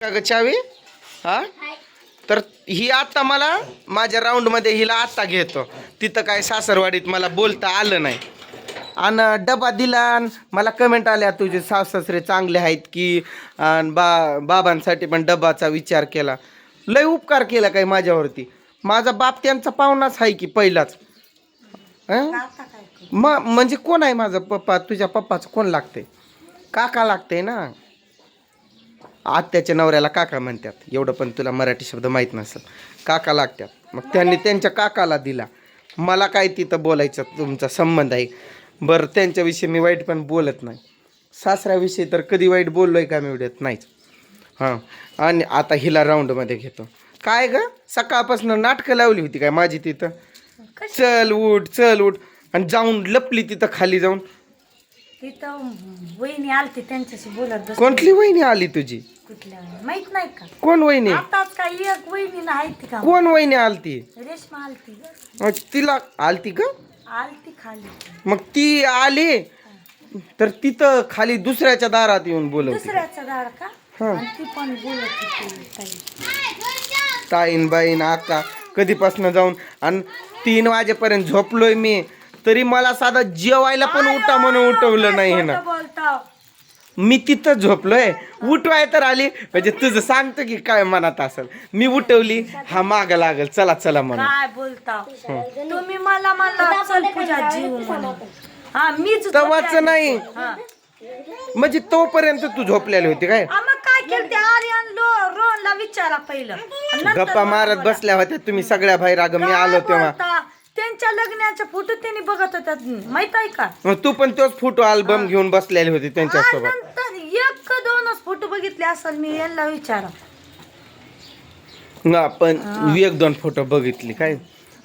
का ग चावी? हा? तर ही आत्ता मला माझ्या राऊंडमध्ये हिला आत्ता घेतो. तिथं काय सासरवाडीत मला बोलता आलं नाही. आणि डबा दिला मला कमेंट आल्या तुझे सासरे चांगले आहेत की? आणि बा बाबांसाठी पण डबाचा विचार केला. लय उपकार केला काय माझ्यावरती. माझा बाप त्यांचा पाहुणाच आहे की पहिलाच. हं? म्हणजे कोण आहे माझा पप्पा? तुझ्या पप्पाचं कोण लागते काका लागते ना. आत्याच्या नवऱ्याला काका म्हणतात. एवढं पण तुला मराठी शब्द माहीत नसेल. काका लागतात. मग त्यांनी त्यांच्या काकाला दिला. मला काय तिथं बोलायचं? तुमचा संबंध आहे. बरं त्यांच्याविषयी मी वाईट पण बोलत नाही. सासऱ्याविषयी तर कधी वाईट बोललोय का मी एवढ्यात? नाहीच. हां. आणि आता हिला राऊंडमध्ये घेतो. काय ग? सकाळपासून नाटकं लावली होती काय माझी तिथं? चल उठ चल उठ. आणि जाऊन लपली तिथं खाली जाऊन. तिथं वहिनी आलती त्यांच्याशी बोलत बस कोणती वहिनी आली तुझी? कुठल्या? वहिनी? माहीत नाही का? कोण वहिनी? आताच काय एक वहिनी का? कोण वहिनी आलती? रेशमा आलती ग. मग तिला आलती का? आलती खाली. मग ती आली? तर तिथं खाली दुसऱ्याच्या दारात येऊन बोलवते. दुसऱ्याचा दार का? हा. आणि ती पण बोलत होती ताई. ताईन बाईन आका कधीपासून जाऊन आणि तीन वाजेपर्यंत झोपलोय मी. तरी मला साधं जेवायला पण उठा म्हणून उठवलं नाही ना. मी तिथं झोपलोय. उठवाय तर आली. म्हणजे तुझं सांगतो की काय मनात असेल. मी उठवली. हा माग लागल. चला चला म्हणून. काय बोलताव तुम्ही मला मला चल पूजा जीव म्हणून. हा मीच तवाच. नाही. हा. म्हणजे तोपर्यंत तू झोपलेली होती काय? आ, मग काय केलं ते आर्यन लो रोहनला विचारा पहिलं. आणि नंतर गप्पा मारत. बसल्या होत्या तुम्ही सगळ्या बाहेर. अगं मी काय आलो तेव्हा. बोलता? त्यांच्या लग्नाचे फोटो त्यांनी बघत होतात माहीत आहे का? मग तू पण तोच फोटो अल्बम घेऊन बसलेली होती त्यांच्यासोबत. नंतर एक का दोनच फोटो बघितले असेल मी यांना विचारा. ना पण एक दोन फोटो बघितली काय?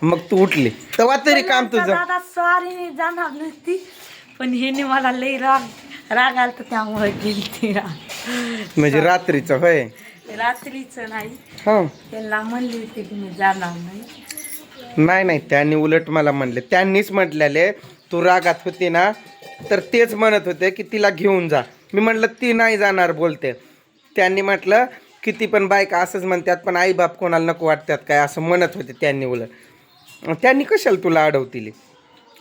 मग तू उठली. तेव्हा तरी काम तुझं. दादा सॉरी जाणार नसती पण ह्याने मला लई राग राग आलत त्यामुळे गेली म्हणजे रात्रीचं होय. रात्रीच नाही. हा. त्यांना म्हणली होती की मी जाणार नाही. नाही नाही त्यांनी उलट मला म्हणले. त्यांनीच म्हटलेले तू रागात होती ना? तर तेच म्हणत होते की तिला घेऊन जा. मी म्हटलं ती नाही जाणार बोलते. त्यांनी म्हटलं किती पण बायका असंच म्हणतात पण आई बाप कोणाला नको वाटतात काय? असं म्हणत होते त्यांनी उलट. त्यांनी कशाला तुला अडवतील?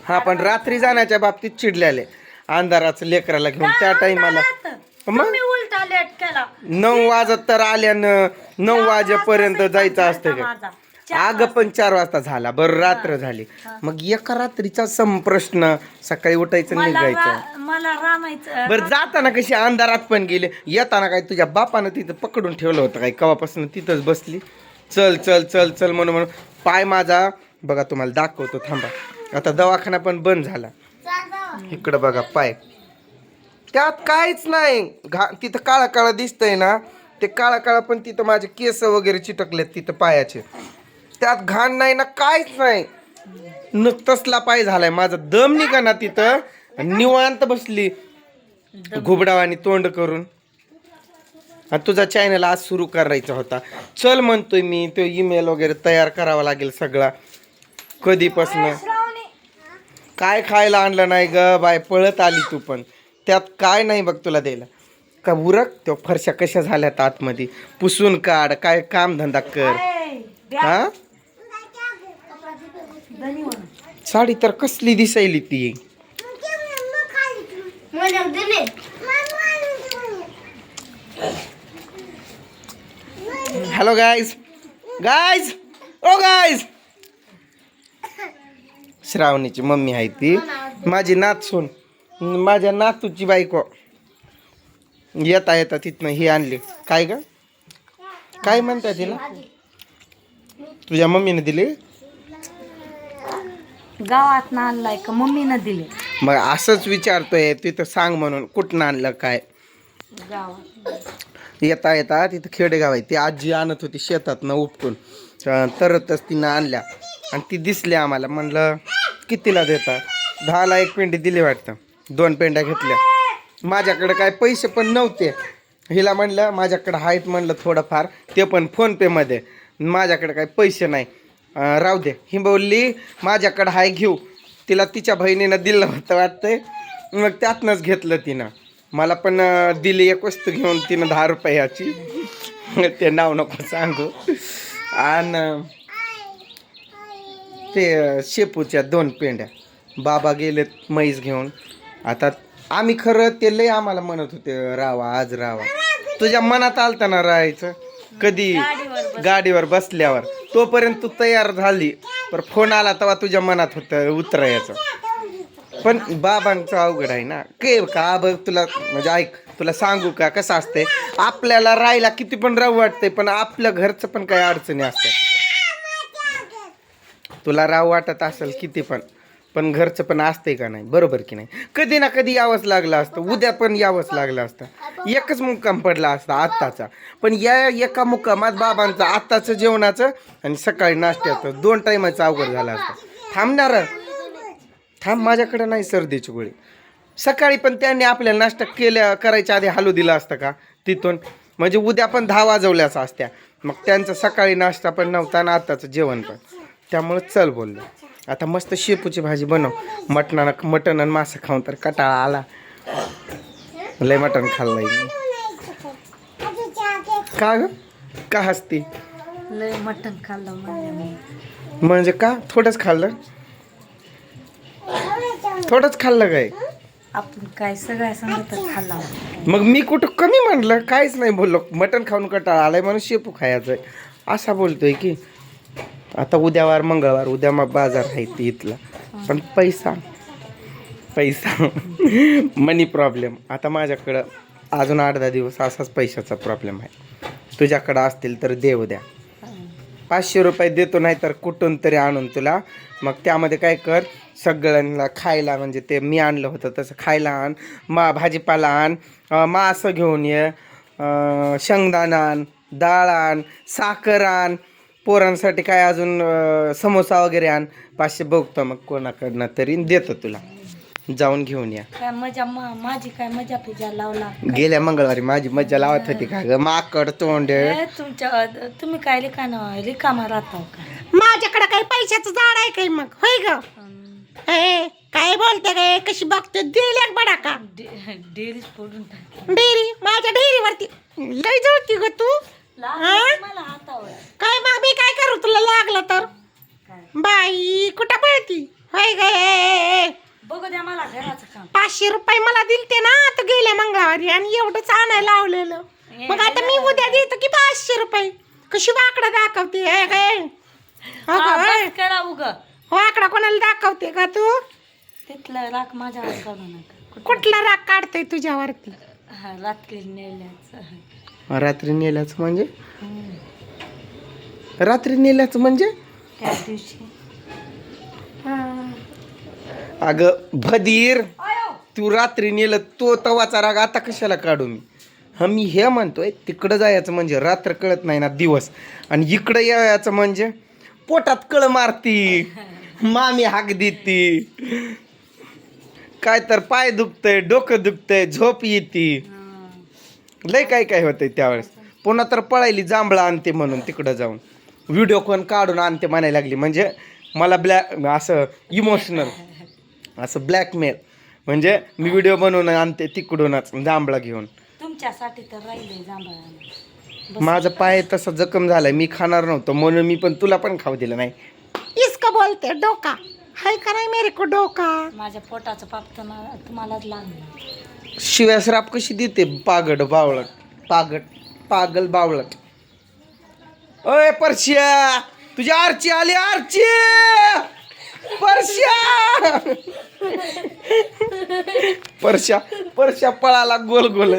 हा पण रात्री जाण्याच्या बाबतीत चिडलेले. अंधाराचं लेकराला घेऊन त्या टाईमाला. मग? तुम्ही उलटा लेट केला नऊ वाजत तर आल्यानं नऊ वाजेपर्यंत जायचं असतं का अगं पण चार वाजता झाला. बरं रात्र झाली. मग एका रात्रीचा संप्रश्न सकाळी उठायचं निघायचं. मला रामायचं बरं जाताना कशी अंधारात पण गेले. येताना काय तुझ्या बापानं तिथं पकडून ठेवलं होतं काय? कवापासून तिथंच बसली. चल चल चल चल म्हणून म्हणून. पाय माझा बघा तुम्हाला दाखवतो थांबा. आता दवाखाना पण बंद झाला. इकडं बघा पाय. त्यात काहीच नाही. घा तिथं काळा काळा दिसतंय ना. ते काळा काळा पण तिथं माझे केस वगैरे चिटकलेत तिथं पायाचे. त्यात घाण नाही ना काहीच नाही. न तसला पाय झालाय. माझा दम निघा ना तिथं. निवांत बसली. घुबडावानी तोंड करून. तुझा चॅनल आज सुरू करायचा होता. चल म्हणतोय मी तो ईमेल वगैरे तयार करावा लागेल सगळा. कधीपासनं. काय खायला आणलं नाही ग? बाय पळत आली तू पण. त्यात काय नाही बघ तुला द्यायला. का उरक? त्या फरशा कशा झाल्यात आतमध्ये? पुसून काढ. काय काम धंदा कर. हा. साडी तर कसली दिसायली ती. हॅलो गायज गायज ओ गायज श्रावणीची मम्मी आहे ती. माझी नातसून माझ्या नातूची बायको. येता येता तिथनं ही आणली. काय ग? काय म्हणताय तिला? तुझ्या मम्मीने दिली? गावात आणलाय का मम्मीनं दिले? मग असंच विचारतोय तिथं सांग म्हणून कुठनं आणलं काय? गावात. येता येता तिथं खेडेगाव आहे. ती आजी आणत होती शेतातनं उपटून. अं, तरतच तिनं आणल्या. आणि ती दिसली आम्हाला म्हणलं कितीला देता? दहाला एक पेंडी दिली वाटतं. दोन पेंड्या घेतल्या. माझ्याकडे काय पैसे पण नव्हते. हिला म्हणलं माझ्याकडे आहेत म्हणलं थोडंफार. ते पण फोनपेमध्ये. माझ्याकडे काय पैसे नाही. राहू दे. ही बोलली माझ्याकडं हाय घेऊ. तिला तिच्या बहिणीनं दिलं होतं वाटतंय. मग त्यातनंच घेतलं तिनं. मला पण दिली एक वस्तू घेऊन तिनं दहा रुपयाची ते नाव नको सांगू. आणि ते शेपूच्या दोन पेंड्या. बाबा गेलेत म्हैस घेऊन. आता आम्ही खरं ते लय आम्हाला म्हणत होते रावा आज रावा. तुझ्या मनात आलता ना राहायचं? कधी गाडीवर बस- गाडीवर बसल्यावर. तोपर्यंत तू तयार झाली. पर फोन आला तेव्हा तुझ्या मनात होतं उतरायचं. पण बाबांचं अवघड आहे ना. के का बघ तुला म्हणजे ऐक तुला सांगू का कसं असते आपल्याला राहायला किती पण राहू वाटतंय पण आपल्या घरचं पण काही अडचणी असतात. तुला राहू वाटत असेल किती पण. पण घरचं पण असतंय का नाही? बरोबर की नाही? कधी ना कधी यावंच लागलं असतं. उद्या पण यावंच लागलं असतं. एकच मुक्काम पडला असता आत्ताचा. पण या एका मुक्कामात बाबांचं आत्ताचं जेवणाचं आणि सकाळी नाश्त्याचं दोन टायमाचं अवघड झालं असतं. थांबणार? थांब माझ्याकडे नाही सर्दीची गोळी. सकाळी पण त्यांनी आपल्याला नाश्ता केल्या करायच्या आधी हलू दिला असतं का? तिथून. म्हणजे उद्या पण दहा वाजवल्याच असत्या. मग त्यांचा सकाळी नाश्ता पण नव्हता आणि आताचं जेवण पण. त्यामुळे चल बोललो. आता मस्त शेपूची भाजी बनव. मटणानं मटण आणि मासा खाऊन तर कटाळा आला. लय मटण खाल्लंय का ग? का हसती? लय मटण खाल्लं म्हणजे म्हणजे का? थोडंच खाल्लं? थोडंच खाल्लं काय? आपण काय सगळ्या सांगत खाल्ला मग मी कुठं कमी म्हणलं? काहीच नाही बोललो. मटण खाऊन कटाळा आलाय म्हणून शेपू खायचं असा बोलतोय की. आता उद्यावार मंगळवार उद्या मग बाजार आहे इथला. पण पैसा पैसा. मनी प्रॉब्लेम आता माझ्याकडं अजून आठ दहा दिवस असाच पैशाचा प्रॉब्लेम आहे. तुझ्याकडं असतील तर देऊ द्या. पाचशे रुपये देतो नाही तर कुठून तरी आणून तुला. मग त्यामध्ये काय कर सगळ्यांना खायला म्हणजे ते मी आणलं होतं तसं खायला आण मा भाजीपाला आण मासं घेऊन ये शेंगदाणा आण डाळ आण साखर आण पोरांसाठी काय अजून समोसा वगैरे आण. पाचशे बघतो मग कोणाकडनं तरी. देतो तुला. जाऊन घेऊन या. काय मजा मा- माझी काय मजा पिजा लावला? गेल्या मंगळवारी माझी मजा लावत होती का ग? माकड तोंड ए, तुमच्या तुम्ही काय रिकाना रिकामा राहता का? माझ्याकडे काही पैशाचं झाड आहे काही मग? होय ग? ए, काय बोलते गे? कशी बघते? दिल्या बडा का? पडून टाक. डेरी? माझ्या डेअरीवरती लय जळती ग तू. लागलं मला हातावर काय मग मी काय करू तुला लागलं तर? काय बाई कुठं पळती? होय ग ए, ए, ए. बघू द्या मला घराचं काम. पाचशे रुपये मला दिलते ना आता गेल्या मंगळवारी आणि एवढंच आणायला लावलेलं. मग आता मी उद्या देतो की पाचशे रुपये. कशी वाकडा दाखवते हे हो हा, ग, ए. बस करा उग. वाकडा कोणाला दाखवते का तू? तिथलं राख माझ्यावर काढू नका. कुठला? राग काढतोय तुझ्यावरती? हा रात्री नेल्याचं. रात्री नेल्याचं म्हणजे? हम्म. रात्री नेल्याचं म्हणजे? त्या दिवशी. अगं भदीर तू रात्री नेलं तो तवाचा राग आता कशाला काढू मी? हा मी हे म्हणतोय तिकडं जायचं म्हणजे रात्र कळत नाही ना दिवस. आणि इकडं यायचं म्हणजे पोटात कळ मारती मामी हाक देती. काय तर पाय दुखतंय डोकं दुखतंय झोप येते. लय काय काय होतंय त्यावेळेस. पुन्हा तर पळायली जांभळं आणते म्हणून तिकडं जाऊन. व्हिडिओ कोण काढून आणते म्हणायला लागली. म्हणजे मला ब्लॅक असं इमोशनल असं ब्लॅकमेल म्हणजे मी व्हिडिओ बनवून आणते तिकडूनच जांभळा घेऊन. तुमच्यासाठी तर राहिले जांभळाला माझा पाय तसा जखम झालाय मी खाणार नव्हतो म्हणून मी पण तुला पण खाऊ दिलं नाही. इसका बोलते डोका. हाय का नाही मेरे को डोका? माझ्या पोटाचं पाप तुम्हाला तुम्हालाच लागलं. शिव्या श्राप कशी देते? पागड बावळट पागड पागल बावळट. अय परश्या. तुझी आरची आली आरची. परश्या. परश्या परश्या पळाला गोल गोल